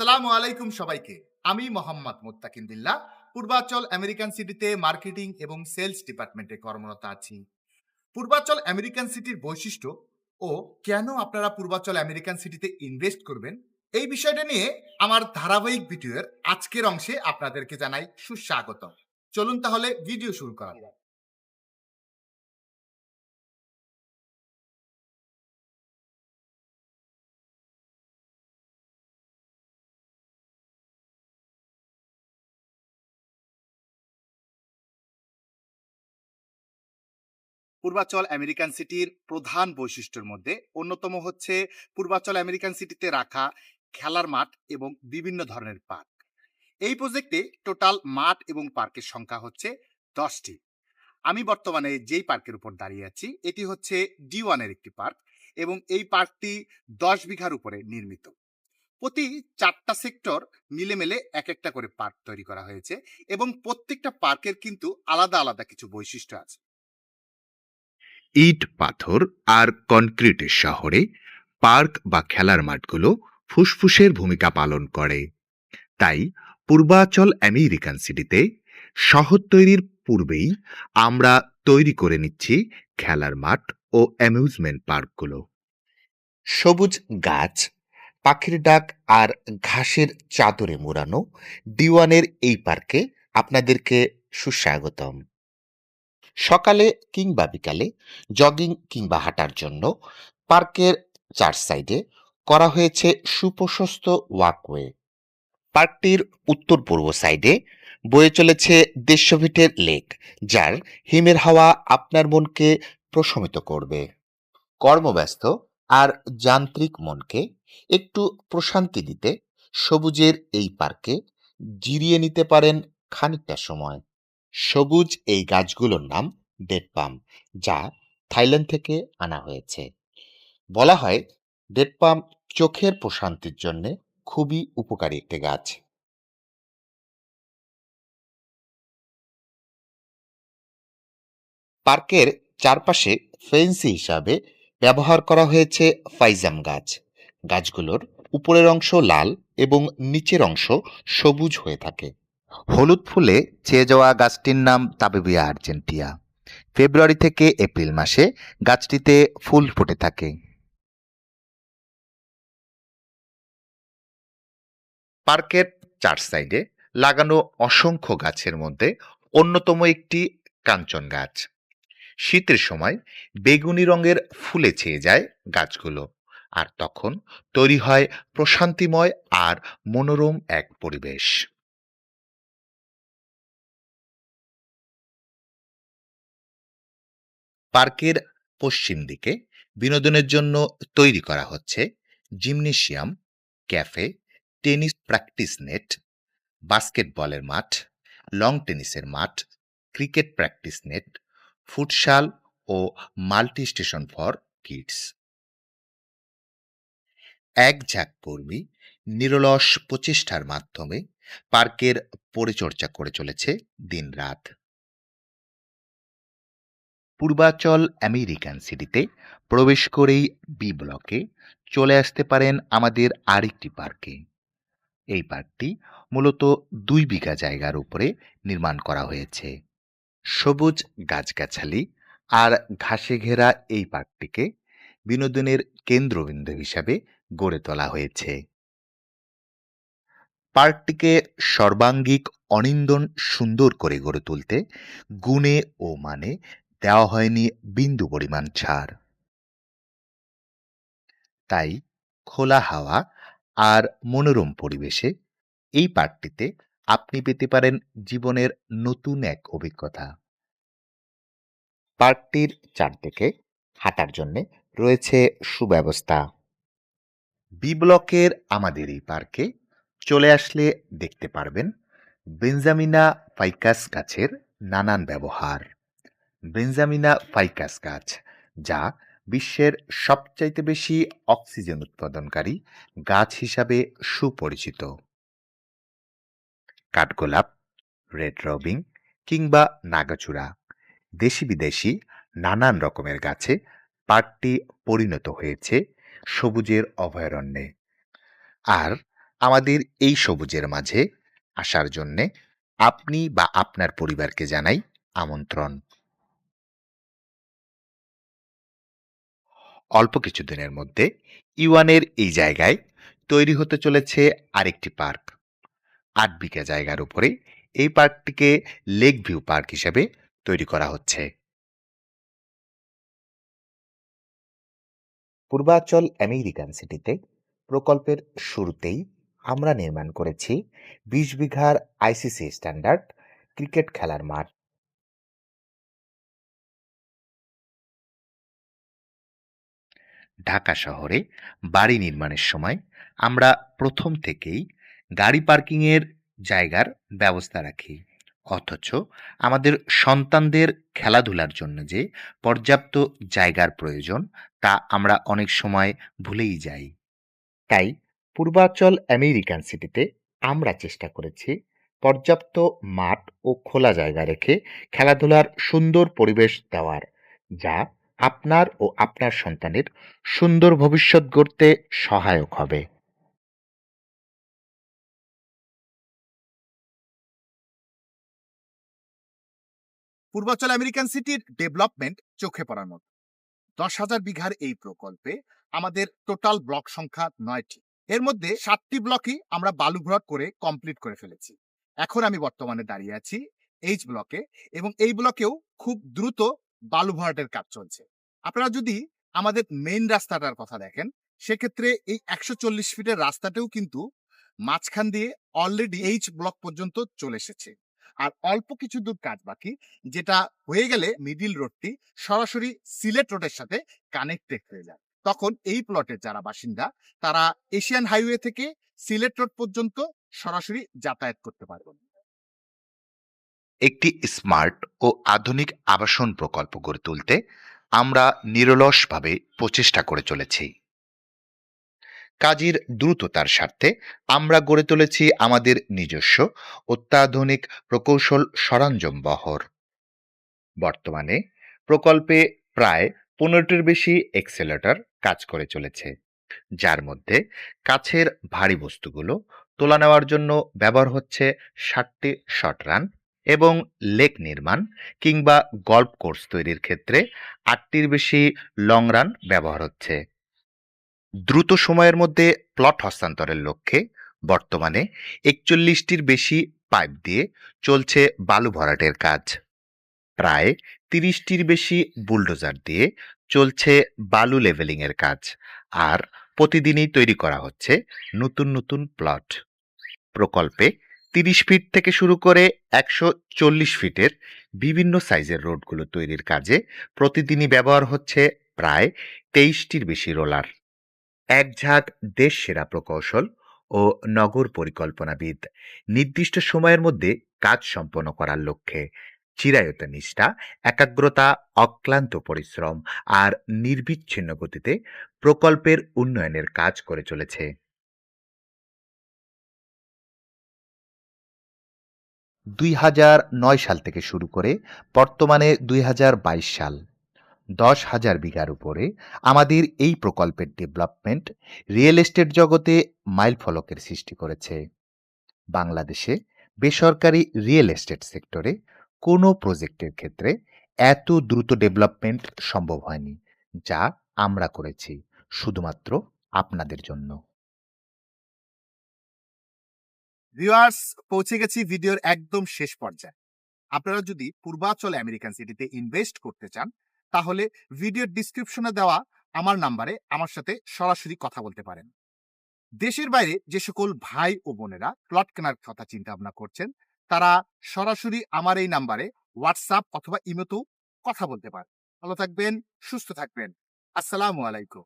আসসালামু আলাইকুম সবাইকে। আমি মোহাম্মদ মোত্তাকিন বিল্লাহ পূর্বাচল আমেরিকান সিটিতে মার্কেটিং এবং সেলস ডিপার্টমেন্টে কর্মরত আছি। পূর্বাচল আমেরিকান সিটির বৈশিষ্ট্য ও কেন আপনারা পূর্বাচল আমেরিকান সিটিতে ইনভেস্ট করবেন, এই বিষয়টা নিয়ে আমার ধারাবাহিক ভিডিওর আজকের অংশে আপনাদেরকে জানাই সুস্বাগত চলুন তাহলে ভিডিও শুরু করা পূর্বাচল আমেরিকান সিটির প্রধান বৈশিষ্ট্যের মধ্যে অন্যতম হচ্ছে পূর্বাচল আমেরিকান সিটিতে রাখা খেলার মাঠ এবং বিভিন্ন ধরনের পার্ক। এই প্রজেক্টে টোটাল মাঠ এবং পার্কের সংখ্যা হচ্ছে দশটি। আমি বর্তমানে যেই পার্কের উপর দাঁড়িয়ে আছি, এটি হচ্ছে ডি ওয়ানের একটি পার্ক এবং এই পার্কটি দশ বিঘার উপরে নির্মিত। প্রতি চারটা সেক্টর মিলেমিলে এক একটা করে পার্ক তৈরি করা হয়েছে এবং প্রত্যেকটা পার্কের কিন্তু আলাদা আলাদা কিছু বৈশিষ্ট্য আছে। ইট পাথর আর কনক্রিটের শহরে পার্ক বা খেলার মাঠগুলো ফুসফুসের ভূমিকা পালন করে। তাই পূর্বাচল আমেরিকান সিটিতে শহর তৈরির পূর্বেই আমরা তৈরি করে নিচ্ছি খেলার মাঠ ও অ্যামিউজমেন্ট পার্কগুলো। সবুজ গাছ, পাখির ডাক আর ঘাসের চাদরে মোড়ানো ডিওয়ানের এই পার্কে আপনাদেরকে সুস্বাগতম। সকালে কিংবা বিকালে জগিং কিংবা হাঁটার জন্য পার্কের চার সাইডে করা হয়েছে সুপ্রশস্ত ওয়াকওয়ে পার্কটির উত্তর পূর্ব সাইডে বয়ে চলেছে দেশভিটের লেক যার হিমের হাওয়া আপনার মনকে প্রশমিত করবে। কর্মব্যস্ত আর যান্ত্রিক মনকে একটু প্রশান্তি দিতে সবুজের এই পার্কে জিরিয়ে নিতে পারেন খানিকটা সময়। সবুজ এই গাছগুলোর নাম ডেড পাম যা থাইল্যান্ড থেকে আনা হয়েছে। বলা হয় ডেড পাম চোখের প্রশান্তির জন্য খুবই উপকারী একটি গাছ। পার্কের চারপাশে ফেন্সি হিসাবে ব্যবহার করা হয়েছে ফাইজাম গাছ। গাছগুলোর উপরের অংশ লাল এবং নিচের অংশ সবুজ হয়ে থাকে। হলুদ ফুলে চেয়ে যাওয়া গাছটির নাম তাবেবিয়া আর্জেন্টিয়া। ফেব্রুয়ারি থেকে এপ্রিল মাসে গাছটিতে ফুল ফুটে থাকে। পার্কের চার সাইডে লাগানো অসংখ্য গাছের মধ্যে অন্যতম একটি কাঞ্চন গাছ। শীতের সময় বেগুনি রঙের ফুলে ছেয়ে যায় গাছগুলো আর তখন তৈরি হয় প্রশান্তিময় আর মনোরম এক পরিবেশ। পার্কের পশ্চিম দিকে বিনোদনের জন্য তৈরি করা হচ্ছে gymnasium, cafe, tennis practice net, বাস্কেটবলের মাঠ, লং টেনিসের মাঠ, ক্রিকেট প্র্যাকটিস নেট, ফুটসাল ও মাল্টি স্টেশন ফর কিডস। এক ঝাঁক কর্মী নিরলস প্রচেষ্টার মাধ্যমে পার্কের পরিচর্যা করে চলেছে দিনরাত। পূর্বাচল আমেরিকান সিটিতে প্রবেশ করেই বি ব্লকে চলে আসতে পারেন আমাদের আরেকটি পার্কে। এই পার্কটি মূলত দুই বিঘা জায়গার উপরে নির্মাণ করা হয়েছে। সবুজ গাছগাছালি আর ঘাসে ঘেরা এই পার্কটিকে বিনোদনের কেন্দ্রবিন্দু হিসাবে গড়ে তোলা হয়েছে। পার্কটিকে সর্বাঙ্গিক অনিন্দন সুন্দর করে গড়ে তুলতে গুণে ও মানে দেওয়া হয়নি বিন্দু পরিমাণ ছাড়। তাই খোলা হাওয়া আর মনোরম পরিবেশে এই পার্কটিতে আপনি পেতে পারেন জীবনের নতুন এক অভিজ্ঞতা। পার্কটির চারদিকে হাঁটার জন্য রয়েছে সুব্যবস্থা। বি ব্লকের আমাদের এই পার্কে চলে আসলে দেখতে পারবেন বেঞ্জামিনা ফাইকাস গাছের নানান ব্যবহার। বেঞ্জামিনা ফাইকাস গাছ, যা বিশ্বের সবচাইতে বেশি অক্সিজেন উৎপাদনকারী গাছ হিসাবে সুপরিচিত। কাঠগোলাপ, রেড রবিং কিংবা নাগাচূড়া দেশি বিদেশি নানান রকমের গাছে পার্কটি পরিণত হয়েছে সবুজের অভয়ারণ্যে। আর আমাদের এই সবুজের মাঝে আসার জন্যে আপনি বা আপনার পরিবারকে জানাই আমন্ত্রণ। অল্প কিছুদিনের মধ্যে ইউয়ানের এই জায়গায় তৈরি হতে চলেছে আরেকটি পার্ক। আট বিঘা জায়গার উপরে এই পার্কটিকে লেক ভিউ পার্ক হিসেবে তৈরি করা হচ্ছে। পূর্বাচল আমেরিকান সিটিতে প্রকল্পের শুরুতেই আমরা নির্মাণ করেছি বিশ বিঘার আইসিসি স্ট্যান্ডার্ড ক্রিকেট খেলার মাঠ। ঢাকা শহরে বাড়ি নির্মাণের সময় আমরা প্রথম থেকেই গাড়ি পার্কিংয়ের জায়গার ব্যবস্থা রাখি। অথচ আমাদের সন্তানদের খেলাধুলার জন্য যে পর্যাপ্ত জায়গার প্রয়োজন, তা আমরা অনেক সময় ভুলেই যাই। তাই পূর্বাচল আমেরিকান সিটিতে আমরা চেষ্টা করেছি পর্যাপ্ত মাঠ ও খোলা জায়গা রেখে খেলাধুলার সুন্দর পরিবেশ দেওয়ার, যা আপনার ও আপনার সন্তানের সুন্দর ভবিষ্যৎ গড়তে সহায়ক হবে। পূর্বাচল আমেরিকান সিটির ডেভেলপমেন্ট চোখে পড়ার মতো। দশ হাজার বিঘার এই প্রকল্পে আমাদের টোটাল ব্লক সংখ্যা নয়টি। এর মধ্যে সাতটি ব্লকই আমরা বালুভরাট করে কমপ্লিট করে ফেলেছি। এখন আমি বর্তমানে দাঁড়িয়ে আছি এইচ ব্লকে এবং এই ব্লকেও খুব দ্রুত বালু ভরাটের কাজ চলছে। আপনারা যদি আমাদের মেইন রাস্তাটার কথা দেখেন, সেক্ষেত্রে এই একশো চল্লিশ ফিটের রাস্তাটাও কিন্তু মাঝখান দিয়ে অলরেডি এইচ ব্লক পর্যন্ত চলে এসেছে। আর অল্প কিছু দূর কাজ বাকি, যেটা হয়ে গেলে মিডিল রোডটি সরাসরি সিলেট রোডের সাথে কানেক্টেড হয়ে যায়। তখন এই প্লটের যারা বাসিন্দা, তারা এশিয়ান হাইওয়ে থেকে সিলেট রোড পর্যন্ত সরাসরি যাতায়াত করতে পারবেন। একটি স্মার্ট ও আধুনিক আবাসন প্রকল্প গড়ে তুলতে আমরা নিরলসভাবে প্রচেষ্টা করে চলেছি। কাজের দ্রুততার স্বার্থে আমরা গড়ে তুলেছি আমাদের নিজস্ব অত্যাধুনিক প্রকৌশল সরঞ্জাম বহর। বর্তমানে প্রকল্পে প্রায় পনেরোটির বেশি এক্সেলেটর কাজ করে চলেছে, যার মধ্যে কাছের ভারী বস্তুগুলো তোলা নেওয়ার জন্য ব্যবহার হচ্ছে ষাটটি শর্ট রান এবং লেক নির্মাণ কিংবা গল্ফ কোর্স তৈরির ক্ষেত্রে আটটির বেশি লং রান ব্যবহার হচ্ছে। দ্রুত সময়ের মধ্যে প্লট হস্তান্তরের লক্ষ্যে বর্তমানে একচল্লিশটির বেশি পাইপ দিয়ে চলছে বালু ভরাটের কাজ। প্রায় তিরিশটির বেশি বুলডোজার দিয়ে চলছে বালু লেভেলিংয়ের কাজ আর প্রতিদিনই তৈরি করা হচ্ছে নতুন নতুন প্লট। প্রকল্পে তিরিশ ফিট থেকে শুরু করে একশো চল্লিশ ফিটের বিভিন্ন সাইজের রোডগুলো তৈরির কাজে প্রতিদিনই ব্যবহার হচ্ছে প্রায় তেইশটির বেশি রোলার। এক ঝাঁক দেশ সেরা প্রকৌশল ও নগর পরিকল্পনাবিদ নির্দিষ্ট সময়ের মধ্যে কাজ সম্পন্ন করার লক্ষ্যে চিরায়ত নিষ্ঠা, একাগ্রতা, অক্লান্ত পরিশ্রম আর নির্বিচ্ছিন্ন গতিতে প্রকল্পের উন্নয়নের কাজ করে চলেছে। দুই হাজার নয় সাল থেকে শুরু করে বর্তমানে দুই হাজার বাইশ সাল। দশ হাজার বিঘার উপরে আমাদের এই প্রকল্পের ডেভেলপমেন্ট রিয়েল এস্টেট জগতে মাইলফলকের সৃষ্টি করেছে। বাংলাদেশে বেসরকারি রিয়েল এস্টেট সেক্টরে কোনো প্রজেক্টের ক্ষেত্রে এত দ্রুত ডেভেলপমেন্ট সম্ভব হয়নি, যা আমরা করেছি শুধুমাত্র আপনাদের জন্য। ভিউয়ার্স পৌঁছে গেছি ভিডিওর একদম শেষ পর্যায়ে। আপনারা যদি পূর্বাচল আমেরিকান সিটিতে ইনভেস্ট করতে চান, তাহলে ভিডিওর ডিসক্রিপশনে দেওয়া আমার নাম্বারে আমার সাথে সরাসরি কথা বলতে পারেন। দেশের বাইরে যে সকল ভাই ও বোনেরা প্লট কেনার কথা চিন্তা ভাবনা করছেন, তারা সরাসরি আমার এই নাম্বারে হোয়াটসঅ্যাপ অথবা ইমেতেও কথা বলতে পারেন। ভালো থাকবেন, সুস্থ থাকবেন। আসসালামু আলাইকুম।